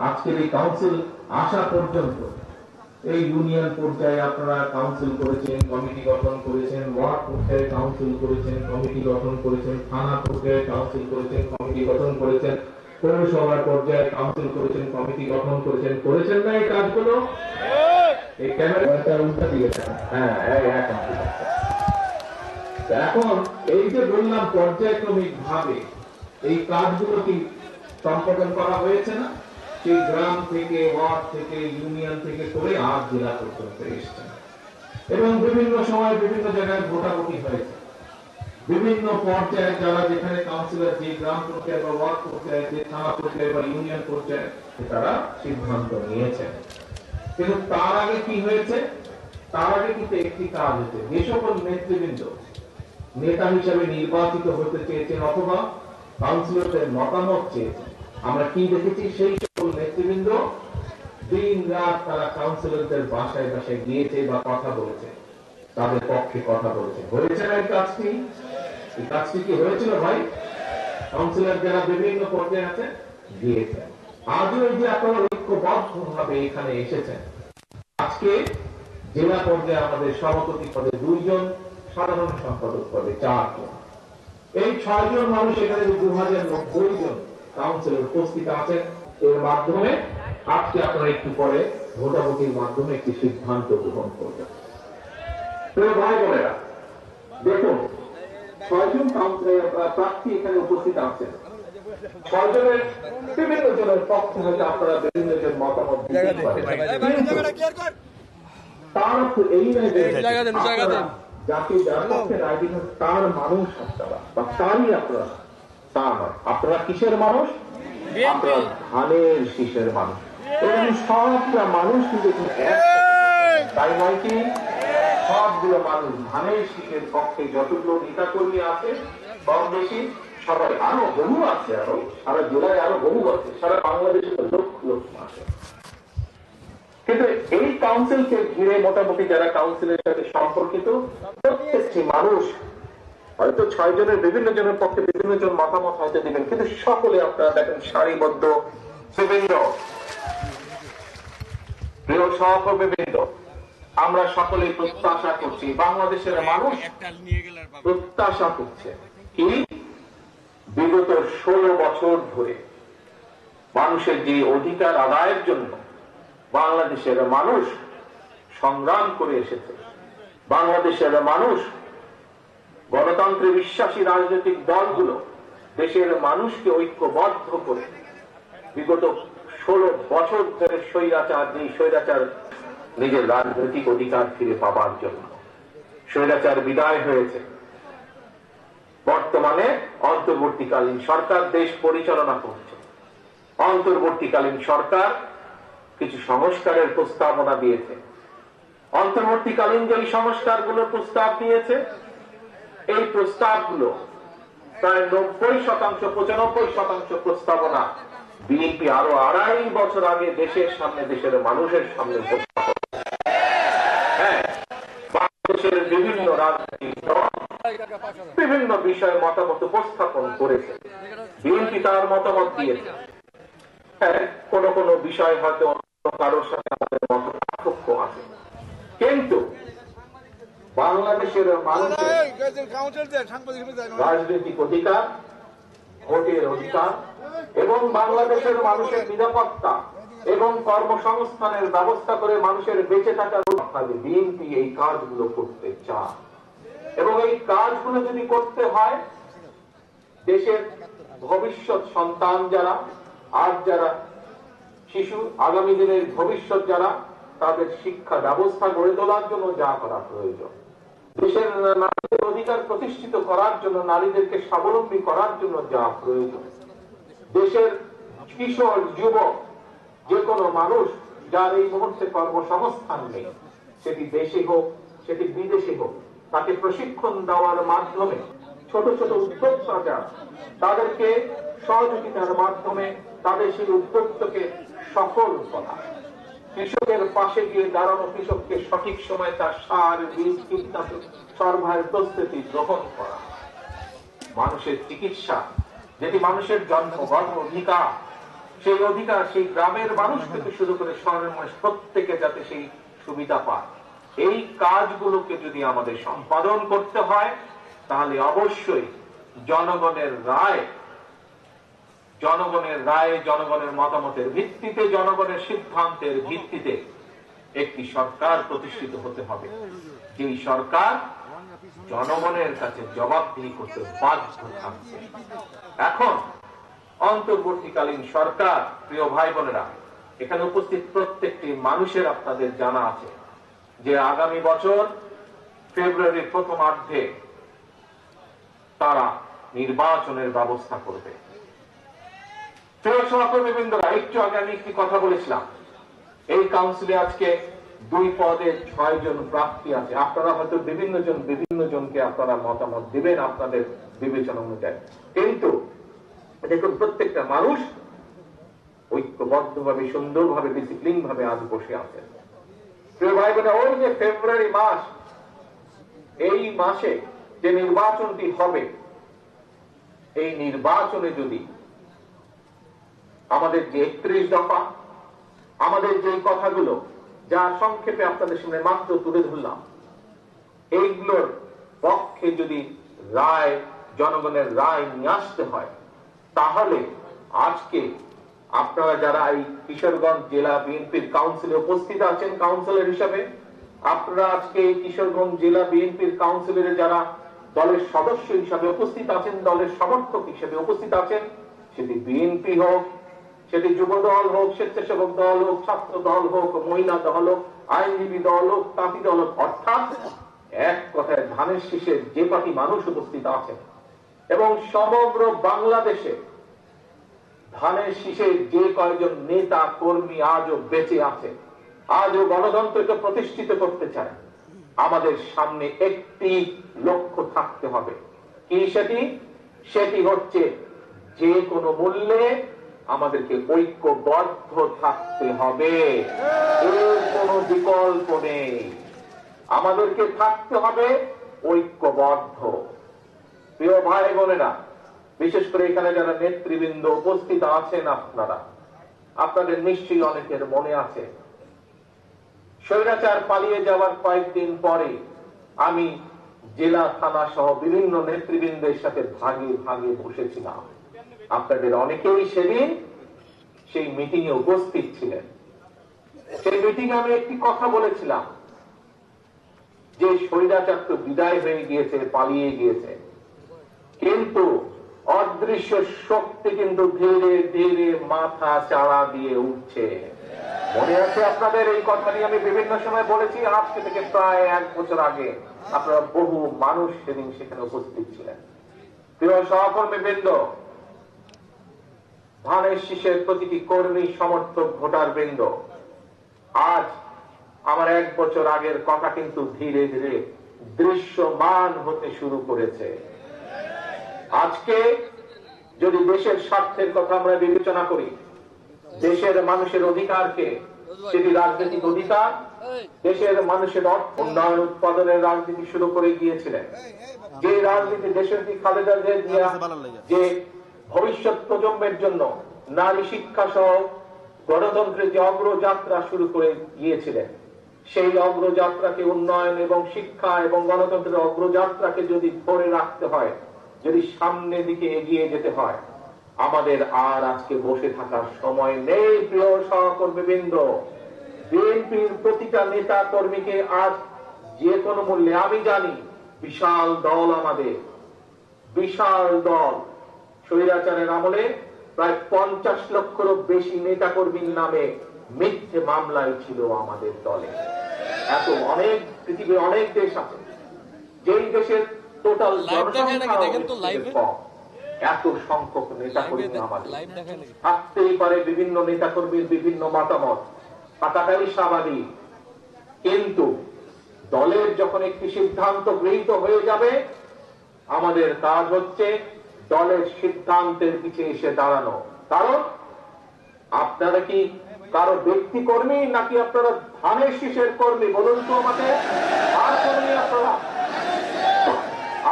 আজকের এই কাউন্সিল আসা পর্যন্ত এই ইউনিয়ন পর্যায়ে আপনারা কাউন্সিল করেছেন কমিটি গঠন করেছেন ওয়ার্ড পর্যায়ে কাউন্সিল করেছেন কমিটি গঠন করেছেন থানা পর্যায়ে কাউন্সিল করেছেন কমিটি গঠন করেছেন পৌরসভার পর্যায়ে কাউন্সিল করেছেন কমিটি গঠন করেছেন করেছেন না এই কাজগুলো? এই ক্যামেরাটা উল্টা দিয়েছেন হ্যাঁ। তা এখন এই যে বললাম পর্যায়ক্রমিক ভাবে এই কাজগুলো কি সম্পাদন করা হয়েছে না? সেই গ্রাম থেকে, ওয়ার্ড থেকে, ইউনিয়ন থেকে করে আজ জেলা পর্যন্ত এসছে। এবং বিভিন্ন সময় বিভিন্ন জায়গায় ভোটাভুটি হয়েছে। বিভিন্ন পর্যায়ে যারা যেখানে কাউন্সিলর যে গ্রাম পর্যায়ে বা ওয়ার্ড পর্যায়ে, যে থানা পর্যায়ে বা ইউনিয়ন পর্যায়ে তারা সিদ্ধান্ত নিয়েছেন কিন্তু তার আগে কি হয়েছে? তার আগে কিন্তু একটি কাজ হয়েছে। যে সকল নেতৃবৃন্দ, নেতা হিসেবে নির্বাচিত হতে চেয়েছেন অথবা কাউন্সিলরদের মতামত চেয়েছেন, আমরা কি দেখেছি? সেই নেতৃবৃন্দ দিন রাত তারা কাউন্সিলরদের বাসায় বাসায় গিয়েছে বা কথা বলেছে, তাদের পক্ষে কথা বলেছে। হয়েছে না এই কাজটি? এই কাজটি কি হয়েছিল ভাই? কাউন্সিলর যারা বিভিন্ন পর্যায়ে আছে, গিয়েছেন। আজও যে আপনারা ঐক্যবদ্ধ ভাবে এখানে এসেছেন, আজকে জেলা পর্যায়ে আমাদের সভাপতি পদে দুইজন, সাধারণ সম্পাদক পদে চারজন। এই ছয়জন মানুষ এখানে দু হাজার নব্বই জন কাউন্সিলর উপস্থিত আছেন এর মাধ্যমে আজকে আপনারা একটু পরে ভোটাভুটির মাধ্যমে একটি সিদ্ধান্ত গ্রহণ করবেন ভাই বোনেরা দেখুন ছয়জন প্রার্থী এখানে উপস্থিত আছেন ছয়জনের বিভিন্ন জনের পক্ষ হতে আপনারা বিভিন্ন জন মতামত দিতে পারেন। কিন্তু তার অর্থ এই নয় যে জায়গা দেন, জায়গা দেন। যাকে যার পক্ষে রাজনীতি তার মানুষ আপনারা বা তারই আপনারা তা নয় আপনারা কিসের মানুষ আপনারা ধানের শীষের মানুষ। সবটা মানুষ কিন্তু তাই নয় কি? সবগুলো মানুষ ধানের শীষের পক্ষে যতগুলো নেতা কর্মী আছে কম বেশি সবাই আরও বহু আছে আরও। সারা জেলায় আরও বহু আছে। সারা বাংলাদেশে লক্ষ লক্ষ আছে। কিন্তু এই কাউন্সিলকে ঘিরে মোটামুটি যারা কাউন্সিলের সাথে সম্পর্কিত প্রত্যেকটি মানুষ হয়তো ছয় জনের বিভিন্ন জনের পক্ষে বিভিন্ন জন মতামত হয়তো দিবেন, কিন্তু সকলে আপনারা দেখেন সারিবদ্ধ বিভিন্ন প্রিয় সহকর্মীবৃন্দ, আমরা সকলে প্রত্যাশা করছি, বাংলাদেশের মানুষ প্রত্যাশা করছে কি বিগত ষোলো বছর ধরে মানুষের যে অধিকার আদায়ের জন্য বাংলাদেশের মানুষ সংগ্রাম করে এসেছে, বাংলাদেশের মানুষ গণতন্ত্রে বিশ্বাসী রাজনৈতিক দলগুলো দেশের মানুষকে ঐক্যবদ্ধ করে বিগত ষোলো বছর ধরে স্বৈরাচার যে স্বৈরাচার নিজের রাজনৈতিক অধিকার ফিরে পাবার জন্য। স্বৈরাচার বিদায় হয়েছে। বর্তমানে অন্তর্বর্তীকালীন সরকার দেশ পরিচালনা করছে। অন্তর্বর্তীকালীন সরকার কিছু সংস্কারের প্রস্তাবনা দিয়েছে। অন্তর্বর্তীকালীন যে সংস্কারগুলোর প্রস্তাব দিয়েছে এই প্রস্তাবগুলো প্রায় নব্বই শতাংশ, পঁচানব্বই শতাংশ প্রস্তাবনা বিএনপি আরও আড়াই বছর আগে দেশের সামনে, দেশের মানুষের সামনে হ্যাঁ বাংলাদেশের বিভিন্ন রাজনৈতিক বিভিন্ন বিষয়ে মতামত উপস্থাপন করেছে। বিএনপি তার মতামত দিয়েছে। হ্যাঁ কোন কোন বিষয় হয়তো অন্য কারোর সাথে আমাদের মত বাংলাদেশের মানুষের রাজনৈতিক অধিকার ভোটের অধিকার এবং বাংলাদেশের মানুষের নিরাপত্তা এবং কর্মসংস্থানের ব্যবস্থা করে মানুষের বেঁচে থাকার অভাবে বিএনপি এই কাজগুলো করতে চায়। এবং এই কাজগুলো যদি করতে হয় দেশের ভবিষ্যৎ সন্তান যারা আজ যারা শিশু আগামী দিনের ভবিষ্যৎ যারা তাদের শিক্ষা ব্যবস্থা গড়ে তোলার জন্য যা করা প্রয়োজন। দেশের নারীদের অধিকার প্রতিষ্ঠিত করার জন্য, নারীদেরকে স্বাবলম্বী করার জন্য যা প্রয়োজন। দেশের কিশোর, যুবক, যে কোনো মানুষ যার এই মুহূর্তে কর্মসংস্থান নেই, সেটি দেশে হোক, সেটি বিদেশে হোক, তাকে প্রশিক্ষণ দেওয়ার মাধ্যমে, ছোট ছোট উদ্যোক্তা যারা তাদেরকে সহযোগিতার মাধ্যমে তাদের সেই উদ্যোক্তকে সফল করা। কৃষকের পাশে গিয়ে দাঁড়ানো কৃষককে সঠিক সময় তার সার, বীজ, কীটনাশক, সরবরাহের প্রস্তুতি গ্রহণ করা। মানুষের চিকিৎসা, যেটি মানুষের জন্মগত অধিকার, সেই অধিকার সেই গ্রামের মানুষ থেকে শুরু করে শহরের মানুষ প্রত্যেকে যাতে সেই সুবিধা পায়। এই কাজগুলোকে যদি আমাদের সম্পাদন করতে হয়, তাহলে অবশ্যই জনগণের রায় জনগণের রায়, জনগণের মতামতের ভিত্তিতে, জনগণের সিদ্ধান্তের ভিত্তিতে একটি সরকার প্রতিষ্ঠিত হতে হবে। যেই সরকার জনগণের কাছে জবাবদিহি করতে বাধ্য থাকবে এখন অন্তর্বর্তীকালীন সরকার, প্রিয় ভাই বোনেরা এখানে উপস্থিত প্রত্যেকটি মানুষের আপনাদের জানা আছে যে আগামী বছর ফেব্রুয়ারির প্রথমার্ধে তারা নির্বাচনের ব্যবস্থা করবে। প্রিয় সহকর্মীবৃন্দরা, একটু আগে আমি একটি কথা বলেছিলাম। এই কাউন্সিলে আজকে দুই পদে ছয় জন প্রার্থী আছে। আপনারা হয়তো বিভিন্ন জন, বিভিন্ন জনকে আপনারা মতামত দিবেন, আপনাদের বিবেচনা অনুযায়ী। কিন্তু দেখুন, প্রত্যেকটা মানুষ ঐক্যবদ্ধ ভাবে সুন্দরভাবে ডিসিপ্লিন ভাবে আজ বসে আছেন। প্রিয় ভাই বোনেরা ওই যে ফেব্রুয়ারি মাস, এই মাসে যে নির্বাচনটি হবে, এই নির্বাচনে যদি আমাদের যে একত্রিশ দফা, আমাদের যে কথাগুলো যা সংক্ষেপে আপনাদের সামনে মাত্র তুলে ধরলাম, এইগুলোর পক্ষে যদি রায়, জনগণের রায় নিয়ে আসতে হয়, তাহলে আজকে আপনারা যারা এই কিশোরগঞ্জ জেলা বিএনপির কাউন্সিলে উপস্থিত আছেন কাউন্সিলর হিসাবে, আপনারা আজকে এই কিশোরগঞ্জ জেলা বিএনপির কাউন্সিলরে যারা দলের সদস্য হিসাবে উপস্থিত আছেন, দলের সমর্থক হিসেবে উপস্থিত আছেন, সেটি বিএনপি হোক সেটি যুব দল হোক, স্বেচ্ছাসেবক দল হোক, ছাত্র দল হোক, মহিলা দল হোক, আইনজীবী দল হোক, তাঁতি দল হোক, অর্থাৎ এক কথায় ধানের শীষের যে কটি মানুষ উপস্থিত আছেন এবং সমগ্র বাংলাদেশে ধানের শীষে যে কয়েকজন নেতা, কর্মী আজও বেঁচে আছে আজও গণতন্ত্রকে প্রতিষ্ঠিত করতে চায়, আমাদের সামনে একটি লক্ষ্য থাকতে হবে। কি সেটি? সেটি হচ্ছে যে কোনো মূল্যে আমাদেরকে ঐক্যবদ্ধ থাকতে হবে। কোনো বিকল্প নেই। আমাদেরকে থাকতে হবে ঐক্যবদ্ধ। প্রিয় ভাই বোনেরা, বিশেষ করে এখানে যারা নেতৃবৃন্দ উপস্থিত আছেন আপনারা, আপনাদের নিশ্চয়ই অনেকের মনে আছে, স্বৈরাচার পালিয়ে যাওয়ার কয়েকদিন পরে আমি জেলা, থানা সহ বিভিন্ন নেতৃবৃন্দের সাথে ভাগে ভাগে বসেছিলাম। আপনাদের অনেকেই সেদিন সেই মিটিং এ উপস্থিত ছিলেন। সেই মিটিং আমি একটি কথা বলেছিলাম, যে স্বৈরাচার তো বিদায় হয়ে গিয়েছে, পালিয়ে গিয়েছে। কিন্তু অদৃশ্য শক্তি কিন্তু ধীরে ধীরে মাথা চাড়া দিয়ে উঠছে। মনে আছে আপনাদের এই কথাটি আমি বিভিন্ন সময় বলেছি, আজকে থেকে প্রায় এক বছর আগে আপনারা বহু মানুষ সেদিন সেখানে উপস্থিত ছিলেন। প্রিয় সহকর্মী বৃন্দ ধানের শীষের প্রতিটি কর্মী সমর্থক ভোটার বৃন্দ আজ আমার এক বছর আগের কথা কিন্তু ধীরে ধীরে দৃশ্যমান হতে শুরু করেছে। আজকে যদি দেশের স্বার্থের কথা আমরা বিবেচনা করি, দেশের মানুষের অধিকারকে সেটি রাজনৈতিক অধিকার, দেশের মানুষের উন্নয়ন উৎপাদনের রাজনীতি শুরু করে গিয়েছিলেন যে রাজনীতি দেশের যে ভবিষ্যৎ প্রজন্মের জন্য নারী শিক্ষা সহ গণতন্ত্রের যে অগ্রযাত্রা শুরু করে গিয়েছিলেন, সেই অগ্রযাত্রাকে উন্নয়ন এবং শিক্ষা এবং গণতন্ত্রের অগ্রযাত্রাকে যদি ধরে রাখতে হয়, যদি সামনের দিকে এগিয়ে যেতে হয়, আমাদের আর আজকে বসে থাকার সময় নেই, প্রিয় সহকর্মীবৃন্দ। বিএনপির প্রতিটা নেতা কর্মীকে আজ যে কোনো মূল্যে, আমি জানি, বিশাল দল আমাদের, বিশাল দল। স্বৈরাচারের আমলে প্রায় পঞ্চাশ লক্ষেরও বেশি নেতা কর্মীর নামে মিথ্যে মামলায় ছিল আমাদের দলে। এত অনেক পৃথিবীর অনেক দেশ আছে যেই দেশের টোটাল? এত সংখ্যক নেতা কর্মী আমাদের। থাকতেই পারে বিভিন্ন নেতা কর্মীর বিভিন্ন মতামত। থাকাটাই স্বাভাবিক কিন্তু দলের যখন একটি সিদ্ধান্ত গৃহীত হয়ে যাবে আমাদের কাজ হচ্ছে দলের সিদ্ধান্তের পিছে এসে দাঁড়ানো। কারণ আপনারা কি কারও ব্যক্তি কর্মী, নাকি আপনারা ধানের শীষের কর্মী? বলুন তো আমাকে।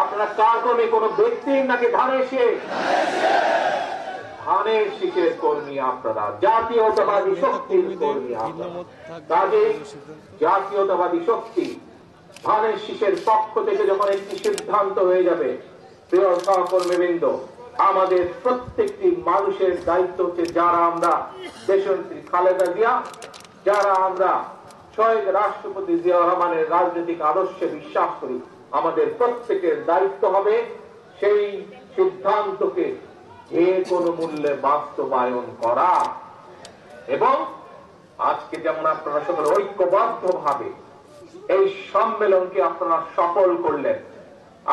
আপনারা? কার কর্মী? কোন ব্যক্তির নাকি ধানের শীষ? ধানের শীষের কর্মী আপনারা, জাতীয়তাবাদী শক্তির কর্মী আপনারা। কাজে জাতীয়তাবাদী শক্তি ধানের শীষের পক্ষ থেকে যখন একটি সিদ্ধান্ত হয়ে যাবে প্রিয় সহকর্মীবৃন্দ, আমাদের প্রত্যেকটি মানুষের দায়িত্ব হচ্ছে যারা আমরা দেশনেত্রী খালেদা জিয়া, যারা আমরা শহীদ রাষ্ট্রপতি জিয়া রহমানের রাজনৈতিক আদর্শে বিশ্বাস করি। আমাদের প্রত্যেকের দায়িত্ব হবে সেই সিদ্ধান্তকে যে কোনো মূল্যে বাস্তবায়ন করা। এবং আজকে যেমন আপনারা সকলে ঐক্যবদ্ধ ভাবে এই সম্মেলনকে আপনারা সফল করলেন,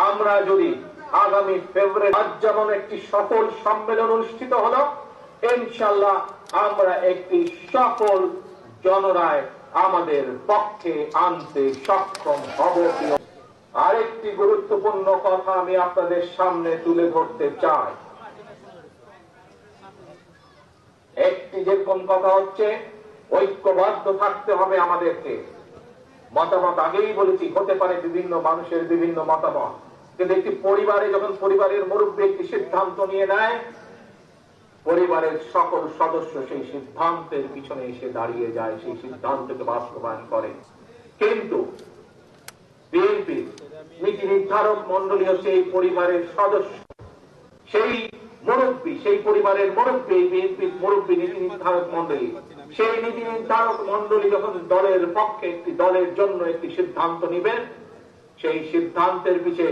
আমরা যদি আগামী ফেব্রুয়ারি আজ যেমন একটি সফল সম্মেলন অনুষ্ঠিত হলো ইনশাল্লাহ আমরা একটি সফল জনরায় আমাদের পক্ষে আনতে সক্ষম হব আরেকটি গুরুত্বপূর্ণ কথা আমি আপনাদের সামনে তুলে ধরতে চাই। একটি যেরকম কথা হচ্ছে, ঐক্যবদ্ধ থাকতে হবে আমাদেরকে। মতামত আগেই বলেছি, হতে পারে বিভিন্ন মানুষের বিভিন্ন মতামত। কিন্তু একটি পরিবারে যখন পরিবারের মুরব্বী একটি সিদ্ধান্ত নিয়ে নেয়, পরিবারের সকল সদস্য সেই সিদ্ধান্তের পিছনে এসে দাঁড়িয়ে যায়, সেই সিদ্ধান্তকে বাস্তবায়ন করে। কিন্তু বিএনপি নীতি নির্ধারক মন্ডলী হচ্ছে এই পরিবারের সদস্য, সেই মুরব্বী, সেই পরিবারের মুরব্বী, বিএনপির মুরব্বী নীতি নির্ধারক মন্ডলী সেই নীতি নির্ধারক মন্ডলী যখন দলের পক্ষে একটি দলের জন্য একটি সিদ্ধান্ত নেবেন, সেই সিদ্ধান্তের পিছে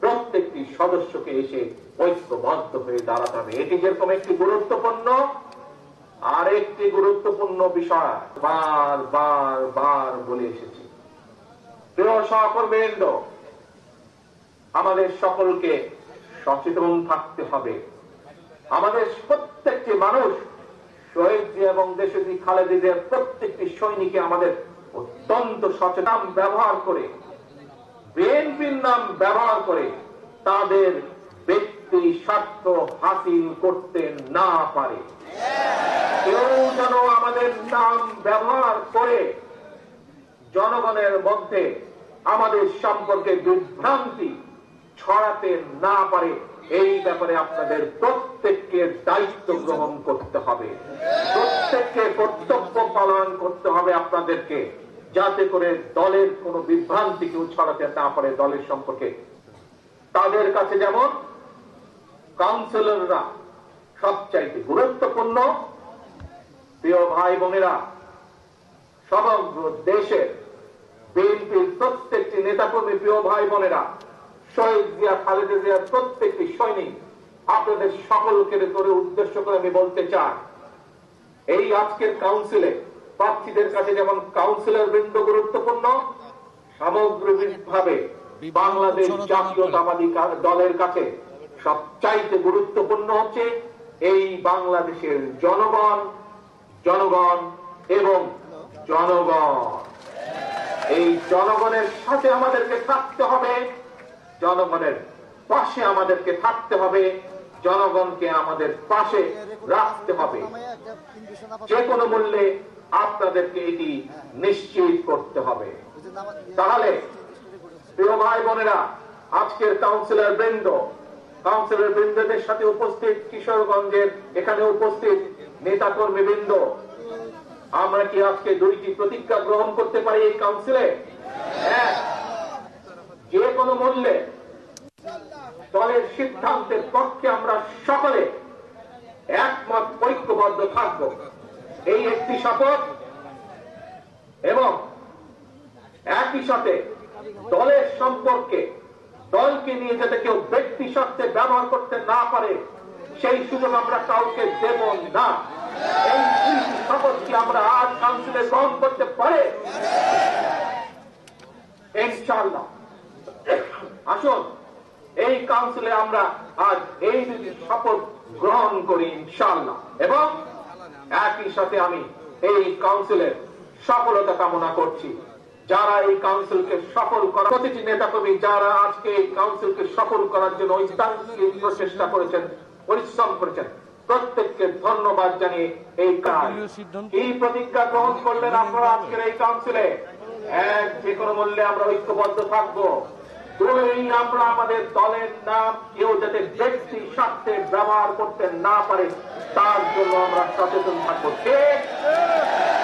প্রত্যেকটি সদস্যকে এসে ঐক্যবদ্ধ হয়ে দাঁড়াতে হবে। এটি যেরকম একটি গুরুত্বপূর্ণ আর একটি গুরুত্বপূর্ণ বিষয়। বার বার বার বলে এসেছি। প্রিয় সহকর্মীবৃন্দ, আমাদের সকলকে সচেতন থাকতে হবে। আমাদের প্রত্যেকটি মানুষ শহীদ এবং দেশজি খালেদিদের প্রত্যেকটি সৈনিকে আমাদের অত্যন্ত সচেতন ব্যবহার করে বিএনপির নাম ব্যবহার করে তাদের ব্যক্তি স্বার্থ হাসিল করতে না পারে। কেউ যেন আমাদের নাম ব্যবহার করে জনগণের মধ্যে আমাদের সম্পর্কে বিভ্রান্তি ছড়াতে না পারে, এই ব্যাপারে আপনাদের প্রত্যেককে দায়িত্ব গ্রহণ করতে হবে। প্রত্যেককে কর্তব্য পালন করতে হবে আপনাদেরকে। যাতে করে দলের কোনো বিভ্রান্তি কেউ ছড়াতে না পারে দলের সম্পর্কে। তাদের কাছে যেমন কাউন্সিলররা সবচাইতে গুরুত্বপূর্ণ, প্রিয় ভাই বোনেরা, সমগ্র দেশের বিএনপির প্রত্যেকটি নেতাকর্মী, প্রিয় ভাই বোনেরা, শহীদ জিয়া, খালেদা জিয়ার প্রত্যেকটি সৈনিক আপনাদের সকলকে উদ্দেশ্য করে আমি বলতে চাই, এই আজকের কাউন্সিলে প্রার্থীদের কাছে যেমন কাউন্সিলর বৃন্দ গুরুত্বপূর্ণ সামগ্রিকভাবে বাংলাদেশ জাতীয়তাবাদী দলের কাছে সবচাইতে গুরুত্বপূর্ণ হচ্ছে এই বাংলাদেশের জনগণ জনগণ এবং জনগণ। এই জনগণের সাথে আমাদেরকে থাকতে হবে জনগণের পাশে আমাদেরকে থাকতে হবে জনগণকে আমাদের পাশে রাখতে হবে। যে কোনো মূল্যে আপনাদেরকে এটি নিশ্চিত করতে হবে। তাহলে প্রিয় ভাই বোনেরা আজকের কাউন্সিলর বৃন্দ কাউন্সিলর বৃন্দদের সাথে উপস্থিত কিশোরগঞ্জের এখানে উপস্থিত নেতাকর্মী বৃন্দ আমরা কি আজকে দুইটি প্রতিজ্ঞা গ্রহণ করতে পারি এই কাউন্সিলে এক, যে কোনো মূল্যে দলের সিদ্ধান্তের পক্ষে আমরা সকলে একমত ঐক্যবদ্ধ থাকব। এই একটি শপথ এবং একই সাথে দলের সম্পর্কে দলকে নিয়ে যাতে কেউ ব্যক্তি স্বার্থে ব্যবহার করতে না পারে, সেই সুযোগ আমরা কাউকে দেব না। এই শপথ কি আমরা আজ কাউন্সিলে গ্রহণ করতে পারে? আসুন, এই কাউন্সিলে আমরা আজ এই শপথ গ্রহণ করি ইনশাল্লাহ এবং একই সাথে আমি এই কাউন্সিলের সফলতা কামনা করছি। যারা এই কাউন্সিলকে সফল করা প্রতিটি নেতাকর্মী যারা আজকে এই কাউন্সিলকে সফল করার জন্য প্রচেষ্টা করেছেন পরিশ্রম করেছেন প্রত্যেককে ধন্যবাদ জানিয়ে এই কাজ। কি প্রতিজ্ঞা গ্রহণ করলেন আপনারা আজকের এই কাউন্সিলে এক যে কোনো মূল্যে আমরা ঐক্যবদ্ধ থাকব। কোনোদিন আমরা আমাদের দলের নাম কেউ যাতে ব্যক্তি স্বার্থে ব্যবহার করতে না পারে তার জন্য আমরা সচেতন থাকব।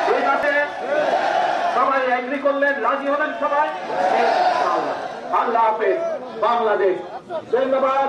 ঠিক আছে? সবাই এগ্রি করলেন? রাজি হলেন সবাই? আল্লাহ হাফেজ। বাংলাদেশ। ধন্যবাদ।